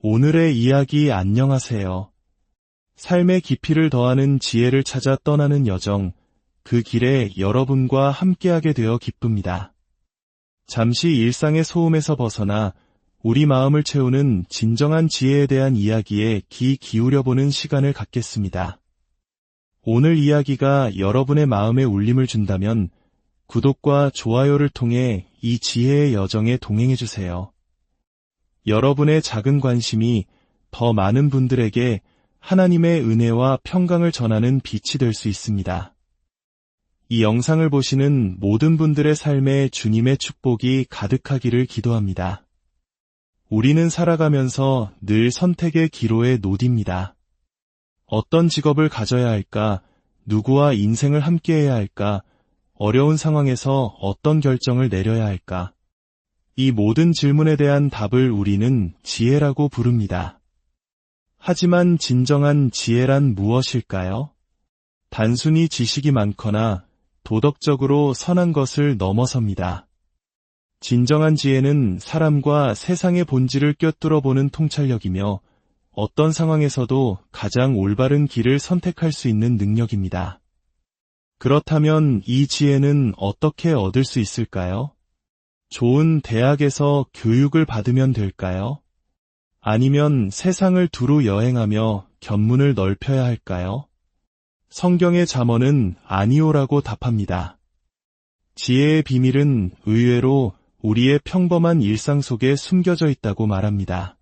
오늘의 이야기 안녕하세요. 삶의 깊이를 더하는 지혜를 찾아 떠나는 여정, 그 길에 여러분과 함께하게 되어 기쁩니다. 잠시 일상의 소음에서 벗어나 우리 마음을 채우는 진정한 지혜에 대한 이야기에 귀 기울여보는 시간을 갖겠습니다. 오늘 이야기가 여러분의 마음에 울림을 준다면 구독과 좋아요를 통해 이 지혜의 여정에 동행해주세요. 여러분의 작은 관심이 더 많은 분들에게 하나님의 은혜와 평강을 전하는 빛이 될 수 있습니다. 이 영상을 보시는 모든 분들의 삶에 주님의 축복이 가득하기를 기도합니다. 우리는 살아가면서 늘 선택의 기로에 노딥니다. 어떤 직업을 가져야 할까? 누구와 인생을 함께해야 할까? 어려운 상황에서 어떤 결정을 내려야 할까? 이 모든 질문에 대한 답을 우리는 지혜라고 부릅니다. 하지만 진정한 지혜란 무엇일까요? 단순히 지식이 많거나 도덕적으로 선한 것을 넘어섭니다. 진정한 지혜는 사람과 세상의 본질을 꿰뚫어 보는 통찰력이며 어떤 상황에서도 가장 올바른 길을 선택할 수 있는 능력입니다. 그렇다면 이 지혜는 어떻게 얻을 수 있을까요? 좋은 대학에서 교육을 받으면 될까요? 아니면 세상을 두루 여행하며 견문을 넓혀야 할까요? 성경의 잠언은 아니오라고 답합니다. 지혜의 비밀은 의외로 우리의 평범한 일상 속에 숨겨져 있다고 말합니다.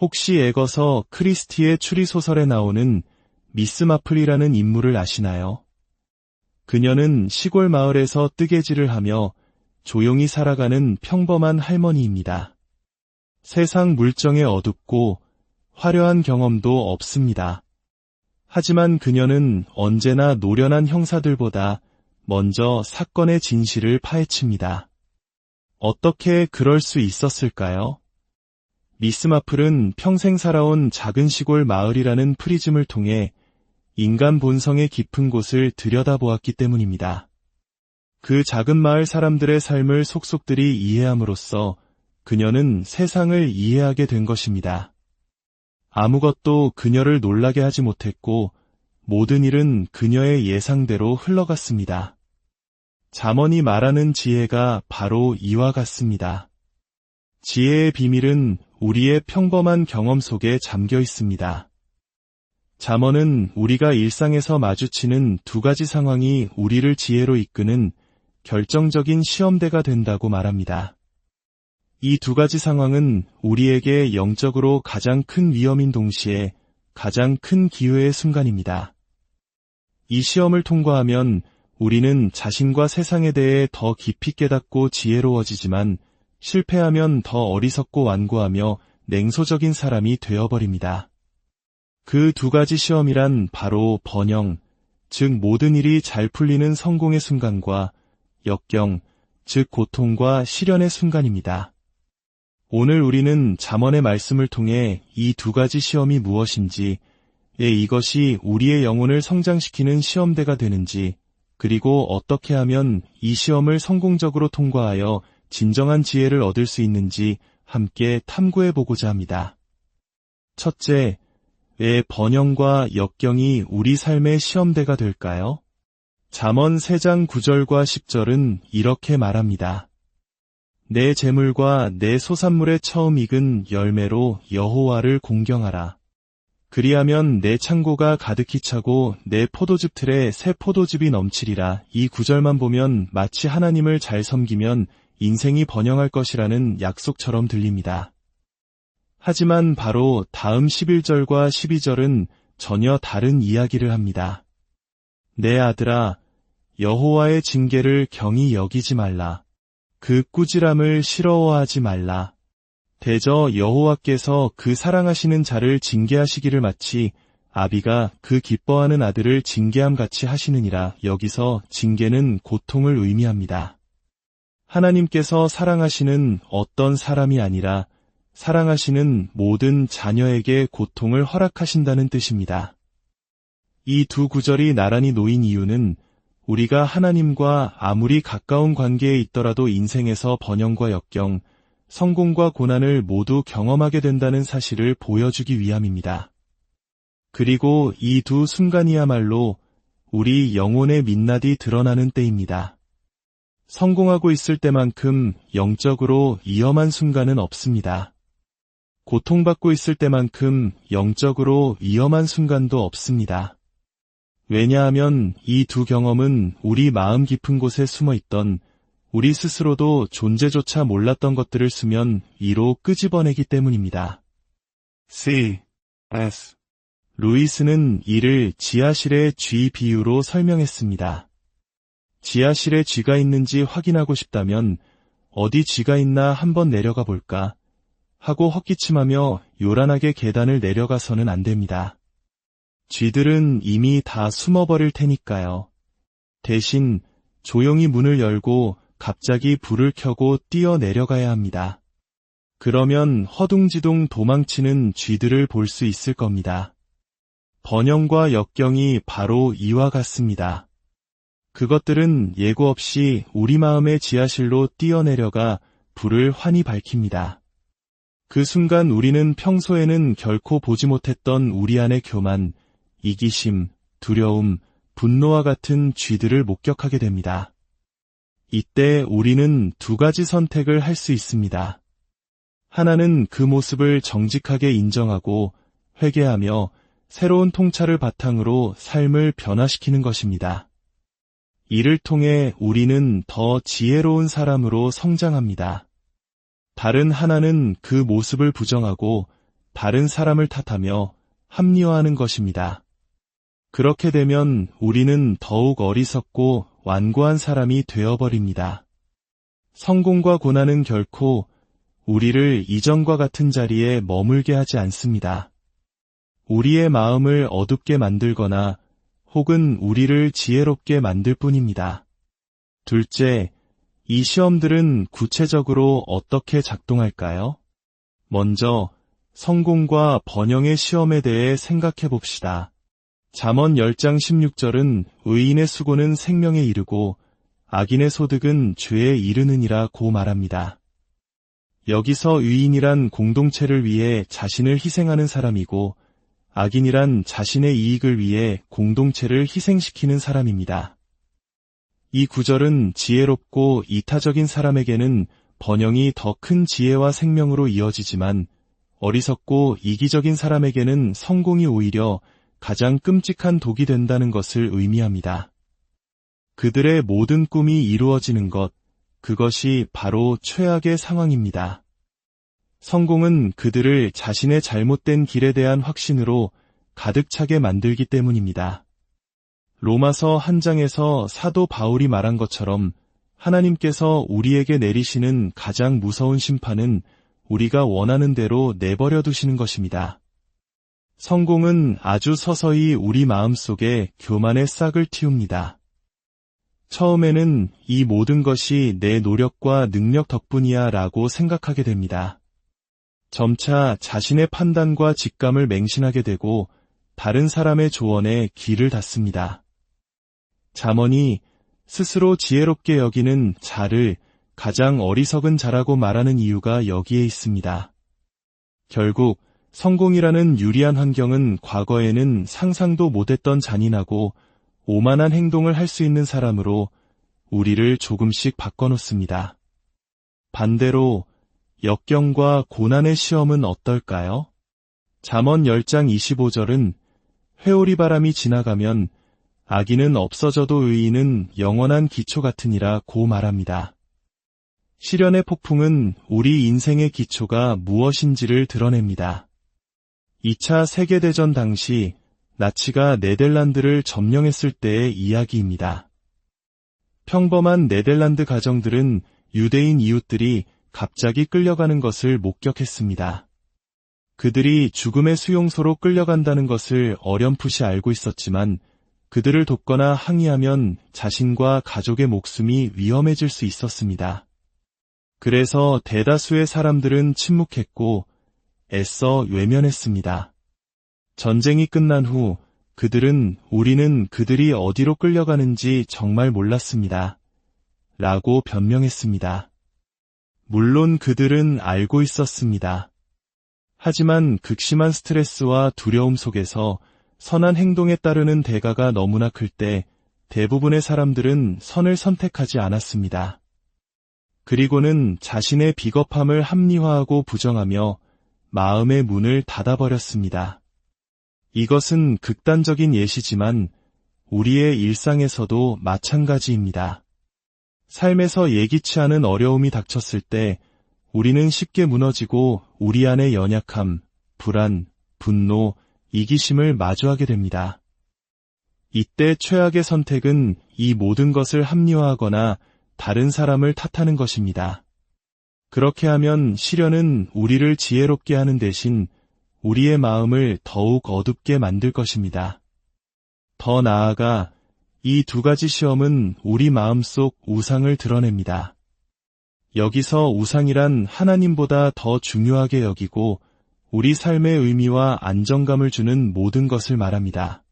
혹시 애거서 크리스티의 추리소설에 나오는 미스 마플이라는 인물을 아시나요? 그녀는 시골 마을에서 뜨개질을 하며 조용히 살아가는 평범한 할머니입니다. 세상 물정에 어둡고 화려한 경험도 없습니다. 하지만 그녀는 언제나 노련한 형사들보다 먼저 사건의 진실을 파헤칩니다. 어떻게 그럴 수 있었을까요? 미스 마플은 평생 살아온 작은 시골 마을이라는 프리즘을 통해 인간 본성의 깊은 곳을 들여다보았기 때문입니다. 그 작은 마을 사람들의 삶을 속속들이 이해함으로써 그녀는 세상을 이해하게 된 것입니다. 아무것도 그녀를 놀라게 하지 못했고 모든 일은 그녀의 예상대로 흘러갔습니다. 잠언이 말하는 지혜가 바로 이와 같습니다. 지혜의 비밀은 우리의 평범한 경험 속에 잠겨 있습니다. 잠언은 우리가 일상에서 마주치는 두 가지 상황이 우리를 지혜로 이끄는 결정적인 시험대가 된다고 말합니다. 이 두 가지 상황은 우리에게 영적으로 가장 큰 위험인 동시에 가장 큰 기회의 순간입니다. 이 시험을 통과하면 우리는 자신과 세상에 대해 더 깊이 깨닫고 지혜로워지지만 실패하면 더 어리석고 완고하며 냉소적인 사람이 되어버립니다. 그 두 가지 시험이란 바로 번영, 즉 모든 일이 잘 풀리는 성공의 순간과 역경, 즉 고통과 시련의 순간입니다. 오늘 우리는 잠언의 말씀을 통해 이 두 가지 시험이 무엇인지, 예, 이것이 우리의 영혼을 성장시키는 시험대가 되는지, 그리고 어떻게 하면 이 시험을 성공적으로 통과하여 진정한 지혜를 얻을 수 있는지 함께 탐구해 보고자 합니다. 첫째, 왜 번영과 역경이 우리 삶의 시험대가 될까요? 잠언 3장 9절과 10절은 이렇게 말합니다. 내 재물과 내 소산물의 처음 익은 열매로 여호와를 공경하라. 그리하면 내 창고가 가득히 차고 내 포도즙 틀에 새 포도즙이 넘치리라. 이 구절만 보면 마치 하나님을 잘 섬기면 인생이 번영할 것이라는 약속처럼 들립니다. 하지만 바로 다음 11절과 12절은 전혀 다른 이야기를 합니다. 내 아들아, 여호와의 징계를 경히 여기지 말라. 그 꾸지람을 싫어하지 말라. 대저 여호와께서 그 사랑하시는 자를 징계하시기를 마치 아비가 그 기뻐하는 아들을 징계함 같이 하시느니라 여기서 징계는 고통을 의미합니다. 하나님께서 사랑하시는 어떤 사람이 아니라 사랑하시는 모든 자녀에게 고통을 허락하신다는 뜻입니다. 이 두 구절이 나란히 놓인 이유는 우리가 하나님과 아무리 가까운 관계에 있더라도 인생에서 번영과 역경, 성공과 고난을 모두 경험하게 된다는 사실을 보여주기 위함입니다. 그리고 이 두 순간이야말로 우리 영혼의 민낯이 드러나는 때입니다. 성공하고 있을 때만큼 영적으로 위험한 순간은 없습니다. 고통받고 있을 때만큼 영적으로 위험한 순간도 없습니다. 왜냐하면 이 두 경험은 우리 마음 깊은 곳에 숨어 있던 우리 스스로도 존재조차 몰랐던 것들을 쓰면 이로 끄집어내기 때문입니다. C. S. 루이스는 이를 지하실의 쥐 비유로 설명했습니다. 지하실에 쥐가 있는지 확인하고 싶다면 어디 쥐가 있나 한번 내려가 볼까 하고 헛기침하며 요란하게 계단을 내려가서는 안 됩니다. 쥐들은 이미 다 숨어버릴 테니까요. 대신 조용히 문을 열고 갑자기 불을 켜고 뛰어 내려가야 합니다. 그러면 허둥지둥 도망치는 쥐들을 볼 수 있을 겁니다. 번영과 역경이 바로 이와 같습니다. 그것들은 예고 없이 우리 마음의 지하실로 뛰어내려가 불을 환히 밝힙니다. 그 순간 우리는 평소에는 결코 보지 못했던 우리 안의 교만, 이기심, 두려움, 분노와 같은 쥐들을 목격하게 됩니다. 이때 우리는 두 가지 선택을 할 수 있습니다. 하나는 그 모습을 정직하게 인정하고 회개하며 새로운 통찰을 바탕으로 삶을 변화시키는 것입니다. 이를 통해 우리는 더 지혜로운 사람으로 성장합니다. 다른 하나는 그 모습을 부정하고 다른 사람을 탓하며 합리화하는 것입니다. 그렇게 되면 우리는 더욱 어리석고 완고한 사람이 되어버립니다. 성공과 고난은 결코 우리를 이전과 같은 자리에 머물게 하지 않습니다. 우리의 마음을 어둡게 만들거나 혹은 우리를 지혜롭게 만들 뿐입니다. 둘째, 이 시험들은 구체적으로 어떻게 작동할까요? 먼저 성공과 번영의 시험에 대해 생각해 봅시다. 잠언 10장 16절은 의인의 수고는 생명에 이르고 악인의 소득은 죄에 이르느니라 고 말합니다. 여기서 의인이란 공동체를 위해 자신을 희생하는 사람이고 악인이란 자신의 이익을 위해 공동체를 희생시키는 사람입니다. 이 구절은 지혜롭고 이타적인 사람에게는 번영이 더 큰 지혜와 생명으로 이어지지만 어리석고 이기적인 사람에게는 성공이 오히려 가장 끔찍한 독이 된다는 것을 의미합니다. 그들의 모든 꿈이 이루어지는 것, 그것이 바로 최악의 상황입니다. 성공은 그들을 자신의 잘못된 길에 대한 확신으로 가득 차게 만들기 때문입니다. 로마서 한 장에서 사도 바울이 말한 것처럼 하나님께서 우리에게 내리시는 가장 무서운 심판은 우리가 원하는 대로 내버려 두시는 것입니다. 성공은 아주 서서히 우리 마음속에 교만의 싹을 틔웁니다. 처음에는 이 모든 것이 내 노력과 능력 덕분이야 라고 생각하게 됩니다. 점차 자신의 판단과 직감을 맹신하게 되고 다른 사람의 조언에 귀를 닫습니다. 잠언이 스스로 지혜롭게 여기는 자를 가장 어리석은 자라고 말하는 이유가 여기에 있습니다. 결국 성공이라는 유리한 환경은 과거에는 상상도 못했던 잔인하고 오만한 행동을 할 수 있는 사람으로 우리를 조금씩 바꿔놓습니다. 반대로 역경과 고난의 시험은 어떨까요? 잠언 10장 25절은 회오리 바람이 지나가면 악인은 없어져도 의인은 영원한 기초 같으니라 고 말합니다. 시련의 폭풍은 우리 인생의 기초가 무엇인지를 드러냅니다. 2차 세계대전 당시 나치가 네덜란드를 점령했을 때의 이야기입니다. 평범한 네덜란드 가정들은 유대인 이웃들이 갑자기 끌려가는 것을 목격했습니다. 그들이 죽음의 수용소로 끌려간다는 것을 어렴풋이 알고 있었지만 그들을 돕거나 항의하면 자신과 가족의 목숨이 위험해질 수 있었습니다. 그래서 대다수의 사람들은 침묵했고 애써 외면했습니다. 전쟁이 끝난 후 그들은 우리는 그들이 어디로 끌려가는지 정말 몰랐습니다. 라고 변명했습니다. 물론 그들은 알고 있었습니다. 하지만 극심한 스트레스와 두려움 속에서 선한 행동에 따르는 대가가 너무나 클 때 대부분의 사람들은 선을 선택하지 않았습니다. 그리고는 자신의 비겁함을 합리화하고 부정하며 마음의 문을 닫아버렸습니다. 이것은 극단적인 예시지만 우리의 일상에서도 마찬가지입니다. 삶에서 예기치 않은 어려움이 닥쳤을 때 우리는 쉽게 무너지고 우리 안의 연약함, 불안, 분노, 이기심을 마주하게 됩니다. 이때 최악의 선택은 이 모든 것을 합리화하거나 다른 사람을 탓하는 것입니다. 그렇게 하면 시련은 우리를 지혜롭게 하는 대신 우리의 마음을 더욱 어둡게 만들 것입니다. 더 나아가 이 두 가지 시험은 우리 마음속 우상을 드러냅니다. 여기서 우상이란 하나님보다 더 중요하게 여기고 우리 삶의 의미와 안정감을 주는 모든 것을 말합니다.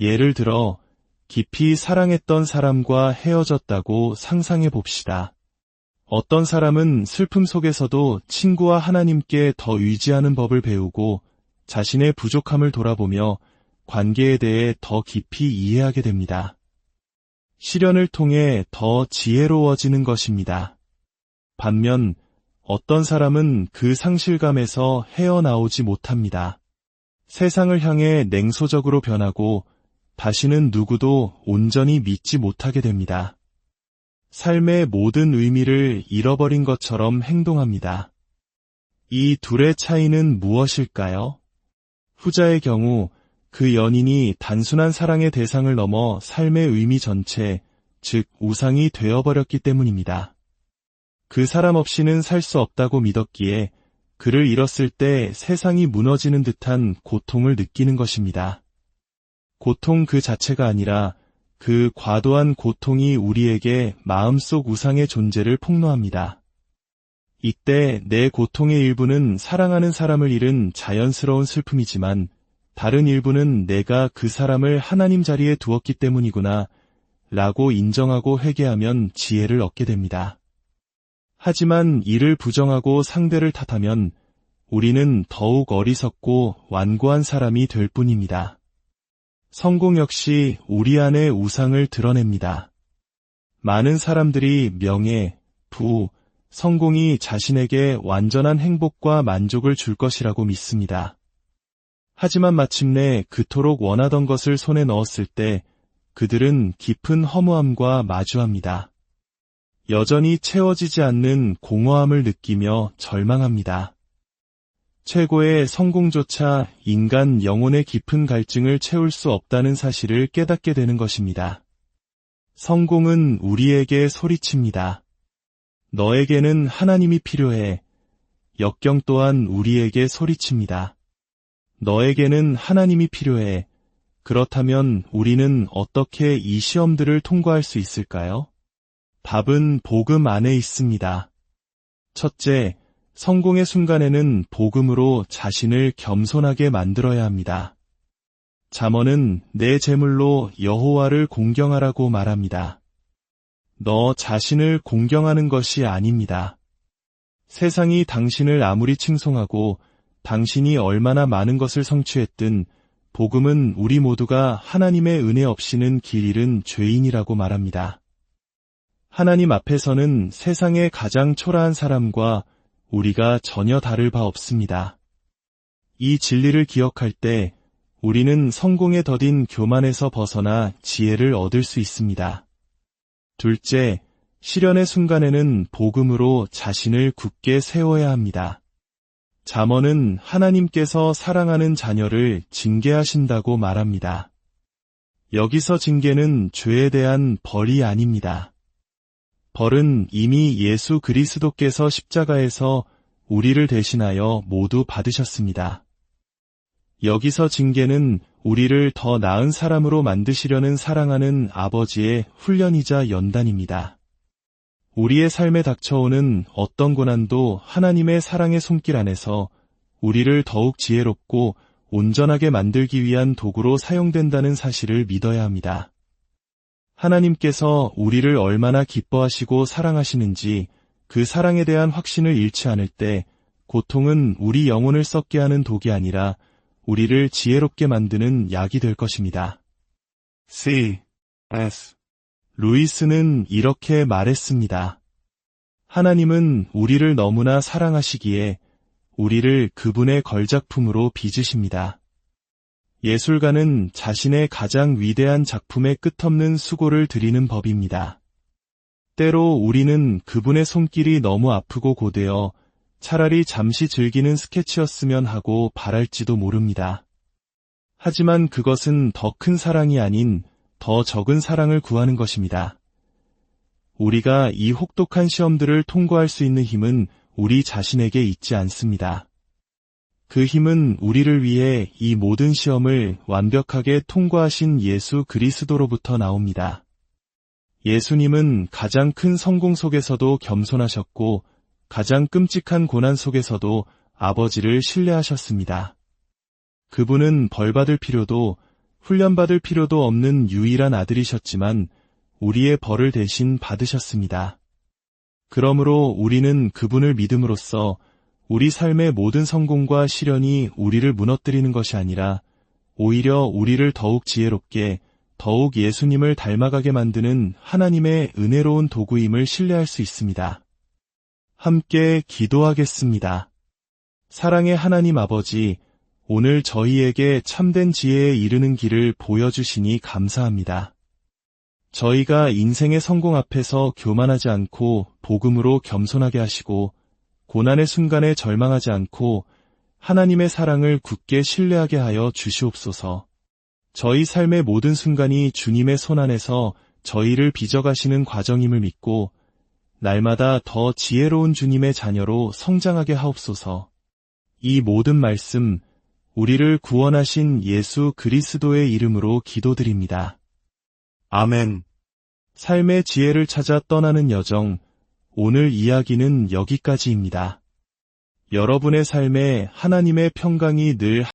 예를 들어 깊이 사랑했던 사람과 헤어졌다고 상상해 봅시다. 어떤 사람은 슬픔 속에서도 친구와 하나님께 더 의지하는 법을 배우고 자신의 부족함을 돌아보며 관계에 대해 더 깊이 이해하게 됩니다. 시련을 통해 더 지혜로워지는 것입니다. 반면 어떤 사람은 그 상실감에서 헤어나오지 못합니다. 세상을 향해 냉소적으로 변하고 다시는 누구도 온전히 믿지 못하게 됩니다. 삶의 모든 의미를 잃어버린 것처럼 행동합니다. 이 둘의 차이는 무엇일까요? 후자의 경우 그 연인이 단순한 사랑의 대상을 넘어 삶의 의미 전체, 즉 우상이 되어버렸기 때문입니다. 그 사람 없이는 살 수 없다고 믿었기에 그를 잃었을 때 세상이 무너지는 듯한 고통을 느끼는 것입니다. 고통 그 자체가 아니라 그 과도한 고통이 우리에게 마음속 우상의 존재를 폭로합니다. 이때 내 고통의 일부는 사랑하는 사람을 잃은 자연스러운 슬픔이지만 다른 일부는 내가 그 사람을 하나님 자리에 두었기 때문이구나 라고 인정하고 회개하면 지혜를 얻게 됩니다. 하지만 이를 부정하고 상대를 탓하면 우리는 더욱 어리석고 완고한 사람이 될 뿐입니다. 성공 역시 우리 안의 우상을 드러냅니다. 많은 사람들이 명예, 부, 성공이 자신에게 완전한 행복과 만족을 줄 것이라고 믿습니다. 하지만 마침내 그토록 원하던 것을 손에 넣었을 때 그들은 깊은 허무함과 마주합니다. 여전히 채워지지 않는 공허함을 느끼며 절망합니다. 최고의 성공조차 인간 영혼의 깊은 갈증을 채울 수 없다는 사실을 깨닫게 되는 것입니다. 성공은 우리에게 소리칩니다. 너에게는 하나님이 필요해. 역경 또한 우리에게 소리칩니다. 너에게는 하나님이 필요해. 그렇다면 우리는 어떻게 이 시험들을 통과할 수 있을까요? 답은 복음 안에 있습니다. 첫째, 성공의 순간에는 복음으로 자신을 겸손하게 만들어야 합니다. 잠언은 내 재물로 여호와를 공경하라고 말합니다. 너 자신을 공경하는 것이 아닙니다. 세상이 당신을 아무리 칭송하고 당신이 얼마나 많은 것을 성취했든 복음은 우리 모두가 하나님의 은혜 없이는 길 잃은 죄인이라고 말합니다. 하나님 앞에서는 세상의 가장 초라한 사람과 우리가 전혀 다를 바 없습니다. 이 진리를 기억할 때 우리는 성공에 더딘 교만에서 벗어나 지혜를 얻을 수 있습니다. 둘째, 시련의 순간에는 복음으로 자신을 굳게 세워야 합니다. 잠언은 하나님께서 사랑하는 자녀를 징계하신다고 말합니다. 여기서 징계는 죄에 대한 벌이 아닙니다. 벌은 이미 예수 그리스도께서 십자가에서 우리를 대신하여 모두 받으셨습니다. 여기서 징계는 우리를 더 나은 사람으로 만드시려는 사랑하는 아버지의 훈련이자 연단입니다. 우리의 삶에 닥쳐오는 어떤 고난도 하나님의 사랑의 손길 안에서 우리를 더욱 지혜롭고 온전하게 만들기 위한 도구로 사용된다는 사실을 믿어야 합니다. 하나님께서 우리를 얼마나 기뻐하시고 사랑하시는지 그 사랑에 대한 확신을 잃지 않을 때 고통은 우리 영혼을 썩게 하는 독이 아니라 우리를 지혜롭게 만드는 약이 될 것입니다. C. S. 루이스는 이렇게 말했습니다. 하나님은 우리를 너무나 사랑하시기에 우리를 그분의 걸작품으로 빚으십니다. 예술가는 자신의 가장 위대한 작품에 끝없는 수고를 드리는 법입니다. 때로 우리는 그분의 손길이 너무 아프고 고되어 차라리 잠시 즐기는 스케치였으면 하고 바랄지도 모릅니다. 하지만 그것은 더 큰 사랑이 아닌 더 적은 사랑을 구하는 것입니다. 우리가 이 혹독한 시험들을 통과할 수 있는 힘은 우리 자신에게 있지 않습니다. 그 힘은 우리를 위해 이 모든 시험을 완벽하게 통과하신 예수 그리스도로부터 나옵니다. 예수님은 가장 큰 성공 속에서도 겸손하셨고 가장 끔찍한 고난 속에서도 아버지를 신뢰하셨습니다. 그분은 벌받을 필요도 훈련받을 필요도 없는 유일한 아들이셨지만 우리의 벌을 대신 받으셨습니다. 그러므로 우리는 그분을 믿음으로써 우리 삶의 모든 성공과 시련이 우리를 무너뜨리는 것이 아니라 오히려 우리를 더욱 지혜롭게 더욱 예수님을 닮아가게 만드는 하나님의 은혜로운 도구임을 신뢰할 수 있습니다. 함께 기도하겠습니다. 사랑의 하나님 아버지, 오늘 저희에게 참된 지혜에 이르는 길을 보여주시니 감사합니다. 저희가 인생의 성공 앞에서 교만하지 않고 복음으로 겸손하게 하시고 고난의 순간에 절망하지 않고 하나님의 사랑을 굳게 신뢰하게 하여 주시옵소서. 저희 삶의 모든 순간이 주님의 손 안에서 저희를 빚어가시는 과정임을 믿고 날마다 더 지혜로운 주님의 자녀로 성장하게 하옵소서. 이 모든 말씀, 우리를 구원하신 예수 그리스도의 이름으로 기도드립니다. 아멘. 삶의 지혜를 찾아 떠나는 여정, 오늘 이야기는 여기까지입니다. 여러분의 삶에 하나님의 평강이 늘